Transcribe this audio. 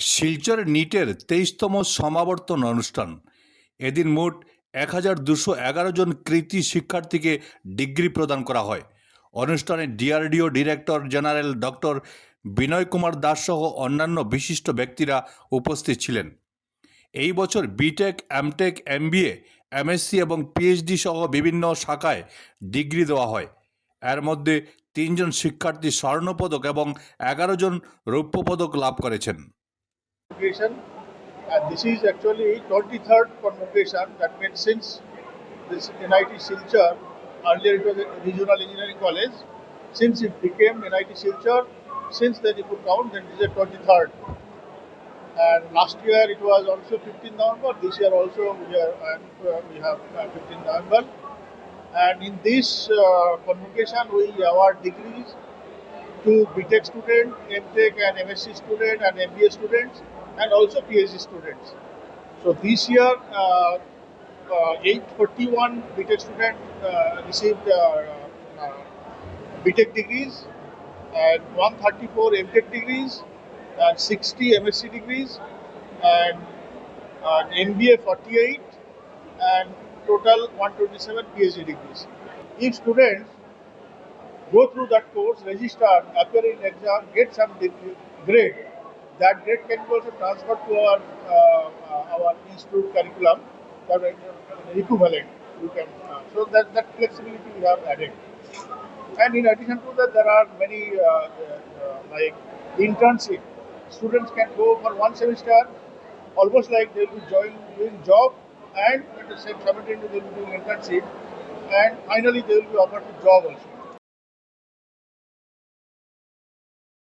শিলচর নিটের তেইশতম সমাবর্তন অনুষ্ঠান। এদিন মোট এক হাজার দুশো এগারো জন কৃতি শিক্ষার্থীকে ডিগ্রি প্রদান করা হয়। অনুষ্ঠানে DRDO director general doctor Binay Kumar Das সহ অন্যান্য বিশিষ্ট ব্যক্তিরা উপস্থিত ছিলেন। এই বছর বিটেক, এমটেক, এমবিএ, এমএসসি এবং পিএইচডি সহ বিভিন্ন শাখায় ডিগ্রি দেওয়া হয়। এর মধ্যে তিনজন শিক্ষার্থী স্বর্ণপদক এবং এগারো জন রৌপ্য পদক লাভ করেছেন। Convocation and this is actually 23rd convocation. That means since this NIT Silchar earlier it was a regional engineering college. Since it became NIT Silchar since then if you count then this is a 23rd and last year it was also 15 November this year also we are uh, we have uh, 15 November. And in this uh, convocation we award degrees to BTech student, MTech and MSc student and MBA students and also PhD students. So this year, uh, uh, 841 BTech students uh, received BTech degrees and 134 MTech degrees and 60 MSc degrees and uh, MBA 48 and total 127 PhD degrees. If students go through that course, register, appear in exam, get some degree, grade. That grade can be also transferred to our uh, uh, our institute curriculum, that uh, equivalent. You can uh, so that that flexibility we have added. And in addition to that, there are many uh, uh, like internship. Students can go for one semester, almost like they will be join, doing job, and at the same simultaneously they will be doing internship, and finally they will be offered a job also.